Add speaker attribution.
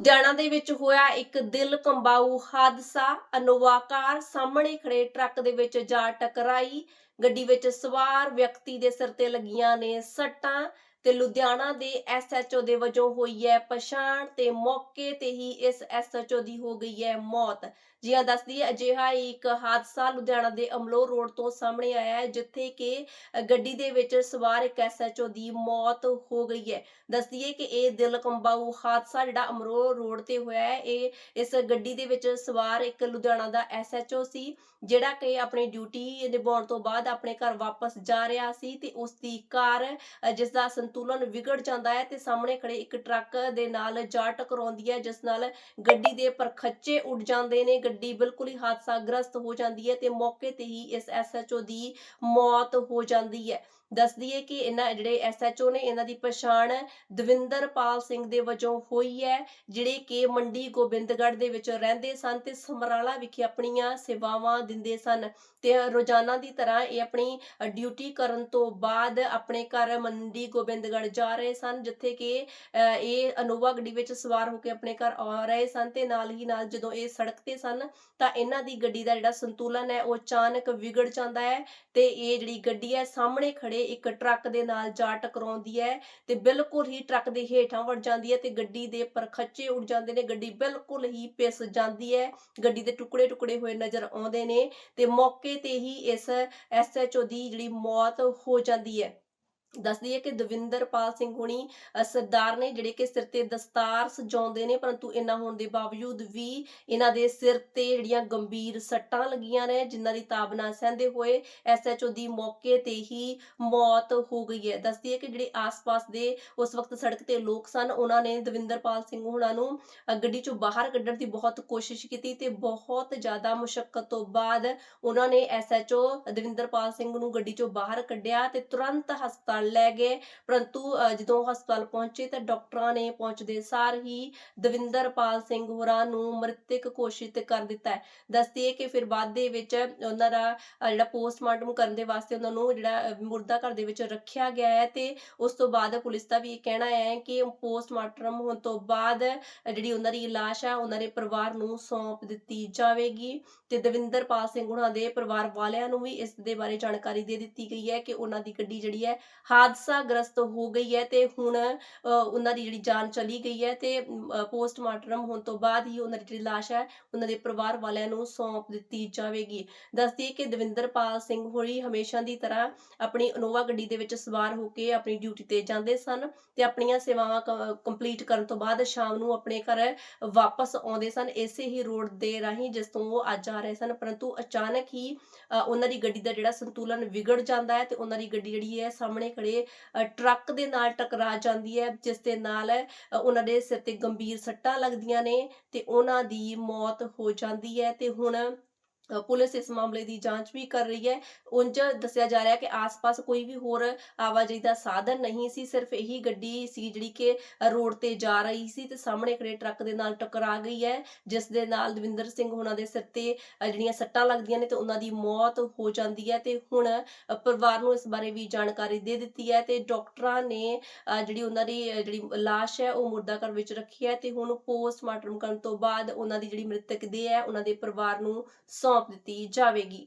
Speaker 1: ਲੁਧਿਆਣਾ ਦੇ ਵਿੱਚ ਹੋਇਆ ਇੱਕ ਦਿਲ ਕੰਬਾਊ ਹਾਦਸਾ। ਅਨੋਵਾ ਕਾਰ ਸਾਹਮਣੇ ਖੜੇ ਟਰੱਕ ਦੇ ਵਿੱਚ ਜਾ ਟਕਰਾਈ। ਗੱਡੀ ਵਿੱਚ ਸਵਾਰ ਵਿਅਕਤੀ ਦੇ ਸਿਰ ਤੇ ਲੱਗੀਆਂ ਨੇ ਸੱਟਾਂ। ਤੇ ਲੁਧਿਆਣਾ ਦੇ ਐਸਐਚਓ ਦੇ ਵਜੋਂ ਹੋਈ ਹੈ ਪਛਾਣ ਤੇ ਮੌਕੇ ਤੇ ਹੀ ਇਸ ਐਸਐਚਓ ਦੀ ਹੋ ਗਈ ਹੈ ਮੌਤ। ਜੀ ਹਾਂ ਦੱਸਦੀ ਹੈ ਅਜਿਹਾ ਇੱਕ ਹਾਦਸਾ ਲੁਧਿਆਣਾ ਦੇ ਅਮਲੋ ਰੋਡ ਤੋਂ ਸਾਹਮਣੇ ਆਇਆ ਹੈ ਜਿੱਥੇ ਕਿ ਗੱਡੀ ਦੇ ਵਿੱਚ ਸਵਾਰ ਇੱਕ ਐਸਐਚਓ ਦੀ ਮੌਤ ਹੋ ਗਈ ਹੈ। ਦੱਸਦੀ ਹੈ ਕਿ ਇਹ ਦਿਲ ਕੰਬਾਊ ਹਾਦਸਾ ਜਿਹੜਾ ਅਮਰੋ ਰੋਡ ਤੇ ਹੋਇਆ ਹੈ ਇਹ ਇਸ ਗੱਡੀ ਦੇ ਵਿੱਚ ਸਵਾਰ ਇੱਕ ਲੁਧਿਆਣਾ ਦਾ ਐਸਐਚਓ ਸੀ ਜਿਹੜਾ ਕਿ ਆਪਣੀ ਡਿਊਟੀ ਨਿਭਾਉਣ ਤੋਂ ਬਾਅਦ ਆਪਣੇ ਘਰ ਵਾਪਸ ਜਾ ਰਿਹਾ ਸੀ ਤੇ ਉਸ ਦੀ ਕਾਰ ਅ, ਜਿਸ ਦਾ ਸੰਤੁਲਨ ਵਿਗੜ ਜਾਂਦਾ ਹੈ ਤੇ ਸਾਹਮਣੇ ਖੜੇ ਇੱਕ ਟਰੱਕ ਦੇ ਨਾਲ ਜਾ ਟਕਰਾਉਂਦੀ ਹੈ, ਜਿਸ ਨਾਲ ਗੱਡੀ ਦੇ ਪਰਖੱਚੇ ਉੱਡ ਜਾਂਦੇ ਨੇ। ਗੱਡੀ ਬਿਲਕੁਲ ਹੀ ਹਾਦਸਾਗ੍ਰਸਤ ਹੋ ਜਾਂਦੀ ਹੈ ਤੇ ਮੌਕੇ ਤੇ ਹੀ ਇਸ ਐਸਐਚਓ ਦੀ ਮੌਤ ਹੋ ਜਾਂਦੀ ਹੈ। ਦੱਸਦੀ ਹੈ ਕਿ ਇਹਨਾਂ ਜਿਹੜੇ ਐਸਐਚਓ ਨੇ, ਇਹਨਾਂ ਦੀ ਪਛਾਣ ਦਵਿੰਦਰਪਾਲ ਸਿੰਘ ਦੇ ਵਜੋਂ ਹੋਈ ਹੈ, ਜਿਹੜੇ ਕਿ ਮੰਡੀ ਗੋਬਿੰਦਗੜ੍ਹ ਦੇ ਵਿੱਚ ਰਹਿੰਦੇ ਸਨ ਤੇ ਸਮਰਾਲਾ ਵਿਖੇ ਆਪਣੀਆਂ ਸੇਵਾਵਾਂ ਦਿੰਦੇ ਸਨ ਤੇ ਰੋਜ਼ਾਨਾ ਦੀ ਤਰ੍ਹਾਂ ਇਹ ਆਪਣੀ ਡਿਊਟੀ ਕਰਨ ਤੋਂ ਬਾਅਦ ਆਪਣੇ ਘਰ ਮੰਡੀ ਗੋਬਿੰਦਗੜ੍ਹ ਜਾ ਰਹੇ ਸਨ, ਜਿੱਥੇ ਕਿ ਇਹ ਅਨੋਵਾ ਗੱਡੀ ਵਿੱਚ ਸਵਾਰ ਹੋ ਕੇ ਆਪਣੇ ਘਰ ਆ ਰਹੇ ਸਨ ਤੇ ਨਾਲ ਹੀ ਨਾਲ ਜਦੋਂ ਇਹ ਸੜਕ ਤੇ ਸਨ ਤਾਂ ਇਹਨਾਂ ਦੀ ਗੱਡੀ ਦਾ ਜਿਹੜਾ ਸੰਤੁਲਨ ਹੈ ਉਹ ਅਚਾਨਕ ਵਿਗੜ ਜਾਂਦਾ ਹੈ ਤੇ ਇਹ ਜਿਹੜੀ ਗੱਡੀ ਹੈ ਸਾਹਮਣੇ ਖੜੇ ਇੱਕ ਟਰੱਕ ਦੇ ਨਾਲ ਜਾ ਟਕਰਾਉਂਦੀ ਹੈ ਤੇ ਬਿਲਕੁਲ ਹੀ ਟਰੱਕ ਦੇ ਹੇਠਾਂ ਵੜ ਜਾਂਦੀ ਹੈ ਤੇ ਗੱਡੀ ਦੇ ਪਰਖੱਚੇ ਉੱਡ ਜਾਂਦੇ ਨੇ, ਗੱਡੀ ਬਿਲਕੁਲ ਹੀ ਪਿਸ ਜਾਂਦੀ ਹੈ, ਗੱਡੀ ਦੇ ਟੁਕੜੇ ਟੁਕੜੇ ਹੋਏ ਨਜ਼ਰ ਆਉਂਦੇ ਨੇ ਤੇ ਮੌਕੇ ਤੇ ਹੀ ਇਸ ਐਸਐਚਓ ਦੀ ਜਿਹੜੀ ਮੌਤ ਹੋ ਜਾਂਦੀ ਹੈ। ਦੱਸਦੀ ਹੈ ਕਿ ਦਵਿੰਦਰਪਾਲ ਸਿੰਘ ਹੁਣੀ ਸਰਦਾਰ ਨੇ ਜਿਹੜੇ ਕਿ ਸਿਰ ਤੇ ਦਸਤਾਰ ਸਜਾਉਂਦੇ ਨੇ, ਪਰੰਤੂ ਇਹਨਾਂ ਹੋਣ ਦੇ ਬਾਵਜੂਦ ਵੀ ਇਹਨਾਂ ਦੇ ਸਿਰ ਤੇ ਜਿਹੜੀਆਂ ਗੰਭੀਰ ਸੱਟਾਂ ਲੱਗੀਆਂ ਨੇ, ਜਿਨ੍ਹਾਂ ਦੀ ਤਾਬ ਸਹਿੰਦੇ ਹੋਏ ਐਸਐਚਓ ਦੀ ਮੌਕੇ ਤੇ ਹੀ ਮੌਤ ਹੋ ਗਈ ਹੈ। ਦੱਸਦੀ ਹੈ ਕਿ ਜਿਹੜੇ ਆਸ-ਪਾਸ ਦੇ ਉਸ ਵਕਤ ਸੜਕ ਤੇ ਲੋਕ ਸਨ, ਉਹਨਾਂ ਨੇ ਦਵਿੰਦਰਪਾਲ ਸਿੰਘ ਹੁਣਾਂ ਨੂੰ ਗੱਡੀ ਚੋਂ ਬਾਹਰ ਕੱਢਣ ਦੀ ਬਹੁਤ ਕੋਸ਼ਿਸ਼ ਕੀਤੀ ਤੇ ਬਹੁਤ ਜ਼ਿਆਦਾ ਮੁਸ਼ਕਲ ਤੋਂ ਬਾਅਦ ਉਹਨਾਂ ਨੇ ਐਸਐਚਓ ਦਵਿੰਦਰਪਾਲ ਸਿੰਘ ਨੂੰ ਗੱਡੀ ਚੋਂ ਬਾਹਰ ਕੱਢਿਆ ਤੇ ਤੁਰੰਤ ਹਸਪਤਾਲ ਲੈ ਗਏ। ਪਰੰਤੂ ਜਦੋਂ ਹਸਪਤਾਲ ਪਹੁੰਚੇ ਤਾਂ ਡਾਕਟਰਾਂ ਨੇ ਪਹੁੰਚਦੇ ਸਾਰ ਹੀ ਦਵਿੰਦਰਪਾਲ ਸਿੰਘ ਹੋਰਾਂ ਨੂੰ ਮ੍ਰਿਤਕ ਘੋਸ਼ਿਤ ਕਰ ਦਿੱਤਾ ਹੈ। ਦੱਸਦੀ ਕਿ ਫਿਰ ਬਾਅਦ ਦੇ ਵਿੱਚ ਉਹਨਾਂ ਦਾ ਜਿਹੜਾ ਪੋਸਟਮਾਰਟਮ ਕਰਨ ਦੇ ਵਾਸਤੇ ਉਹਨਾਂ ਨੂੰ ਜਿਹੜਾ ਮੁਰਦਾ ਘਰ ਦੇ ਵਿੱਚ ਰੱਖਿਆ ਗਿਆ ਹੈ ਤੇ ਉਸ ਤੋਂ ਬਾਅਦ ਪੁਲਿਸ ਦਾ ਵੀ ਇਹ ਕਹਿਣਾ ਹੈ ਕਿ ਪੋਸਟਮਾਰਟਮ ਹੋਣ ਤੋਂ ਬਾਅਦ ਜਿਹੜੀ ਉਹਨਾਂ ਦੀ ਲਾਸ਼ ਹੈ, ਉਹਨਾਂ ਦੇ ਪਰਿਵਾਰ ਨੂੰ ਸੌਂਪ ਦਿੱਤੀ ਜਾਵੇਗੀ ਤੇ ਦਵਿੰਦਰਪਾਲ ਸਿੰਘ ਉਹਨਾਂ ਦੇ ਪਰਿਵਾਰ ਵਾਲਿਆਂ ਨੂੰ ਵੀ ਇਸ ਦੇ ਬਾਰੇ ਜਾਣਕਾਰੀ ਦੇ ਦਿੱਤੀ ਗਈ ਹੈ ਕਿ ਉਹਨਾਂ ਦੀ ਗੱਡੀ ਜਿਹੜੀ ਹੈ ਹਾਦਸਾ ਗ੍ਰਸਤ ਹੋ ਗਈ ਹੈ ਤੇ ਹੁਣ ਉਹਨਾਂ ਦੀ ਜਿਹੜੀ ਜਾਨ ਚਲੀ ਗਈ ਹੈ ਤੇ ਪੋਸਟਮਾਰਟਮ ਹੋਣ ਤੋਂ ਬਾਅਦ ਹੀ ਉਹਨਾਂ ਦੀ ਜਿਹੜੀ ਲਾਸ਼ ਹੈ ਉਹਨਾਂ ਦੇ ਪਰਿਵਾਰ ਵਾਲਿਆਂ ਨੂੰ ਸੌਂਪ ਦਿੱਤੀ ਜਾਵੇਗੀ। ਦੱਸਦੀ ਕਿ ਦਵਿੰਦਰਪਾਲ ਸਿੰਘ ਹੋਰੀ ਹਮੇਸ਼ਾ ਦੀ ਤਰ੍ਹਾਂ ਆਪਣੀ ਇਨੋਵਾ ਗੱਡੀ ਦੇ ਵਿੱਚ ਸਵਾਰ ਹੋ ਕੇ ਆਪਣੀ ਡਿਊਟੀ ਤੇ ਜਾਂਦੇ ਸਨ ਤੇ ਆਪਣੀਆਂ ਸੇਵਾਵਾਂ ਕੰਪਲੀਟ ਕਰਨ ਤੋਂ ਬਾਅਦ ਸ਼ਾਮ ਨੂੰ ਆਪਣੇ ਘਰ ਵਾਪਸ ਆਉਂਦੇ ਸਨ। ਇਸੇ ਹੀ ਰੋਡ ਦੇ ਰਾਹੀਂ ਜਿਸ ਤੋਂ ਉਹ ਅੱਜ ਆ ਰਹੇ ਸਨ ਪਰੰਤੂ ਅਚਾਨਕ ਹੀ ਅ, ਉਹਨਾਂ ਦੀ ਗੱਡੀ ਦਾ ਜਿਹੜਾ ਸੰਤੁਲਨ ਵਿਗੜ ਜਾਂਦਾ ਹੈ ਤੇ ਉਹਨਾਂ ਦੀ ਗੱਡੀ ਜਿਹੜੀ ਹੈ ਸਾਹਮਣੇ ਖੜੇ ਟਰੱਕ ਦੇ ਨਾਲ ਟਕਰਾ ਜਾਂਦੀ ਹੈ, ਜਿਸ ਦੇ ਨਾਲ ਉਹਨਾਂ ਦੇ ਸਿਰ ਤੇ ਗੰਭੀਰ ਸੱਟਾਂ ਲੱਗਦੀਆਂ ਨੇ ਤੇ ਉਹਨਾਂ ਦੀ ਮੌਤ ਹੋ ਜਾਂਦੀ ਹੈ ਤੇ ਹੁਣ ਪੁਲਿਸ ਇਸ ਮਾਮਲੇ ਦੀ ਜਾਂਚ ਵੀ ਕਰ ਰਹੀ ਹੈ। ਉਂਝ ਦੱਸਿਆ ਜਾ ਰਿਹਾ ਹੈ ਕਿ ਆਸ-ਪਾਸ ਕੋਈ ਵੀ ਹੋਰ ਆਵਾਜਾਈ ਦਾ ਸਾਧਨ ਨਹੀਂ ਸੀ, ਸਿਰਫ ਇਹੀ ਗੱਡੀ ਸੀ ਜਿਹੜੀ ਕਿ ਰੋਡ ਤੇ ਜਾ ਰਹੀ ਸੀ ਤੇ ਸਾਹਮਣੇ ਖੜੇ ਟਰੱਕ ਦੇ ਨਾਲ ਟਕਰਾ ਗਈ ਹੈ, ਜਿਸ ਦੇ ਨਾਲ ਦਵਿੰਦਰ ਸਿੰਘ ਉਹਨਾਂ ਦੇ ਸਿਰ ਤੇ ਜਿਹੜੀਆਂ ਸੱਟਾਂ ਲੱਗਦੀਆਂ ਨੇ ਤੇ ਉਹਨਾਂ ਦੀ ਮੌਤ ਹੋ ਜਾਂਦੀ ਹੈ ਤੇ ਹੁਣ ਪਰਿਵਾਰ ਨੂੰ ਇਸ ਬਾਰੇ ਵੀ ਜਾਣਕਾਰੀ ਦੇ ਦਿੱਤੀ ਹੈ ਤੇ ਡਾਕਟਰਾਂ ਨੇ ਜਿਹੜੀ ਉਹਨਾਂ ਦੀ ਜਿਹੜੀ ਲਾਸ਼ ਹੈ ਉਹ ਮੁਰਦਾ ਘਰ ਵਿੱਚ ਰੱਖੀ ਹੈ ਤੇ ਹੁਣ ਪੋਸਟਮਾਰਟਮ ਕਰਨ ਤੋਂ ਬਾਅਦ ਉਹਨਾਂ ਦੀ ਜਿਹੜੀ ਮ੍ਰਿਤਕ ਦੇਹ ਹੈ ਉਹਨਾਂ ਦੇ ਪਰਿਵਾਰ ਨੂੰ ਸੌਂਪ ਦਿੱਤੀ ਜਾਵੇਗੀ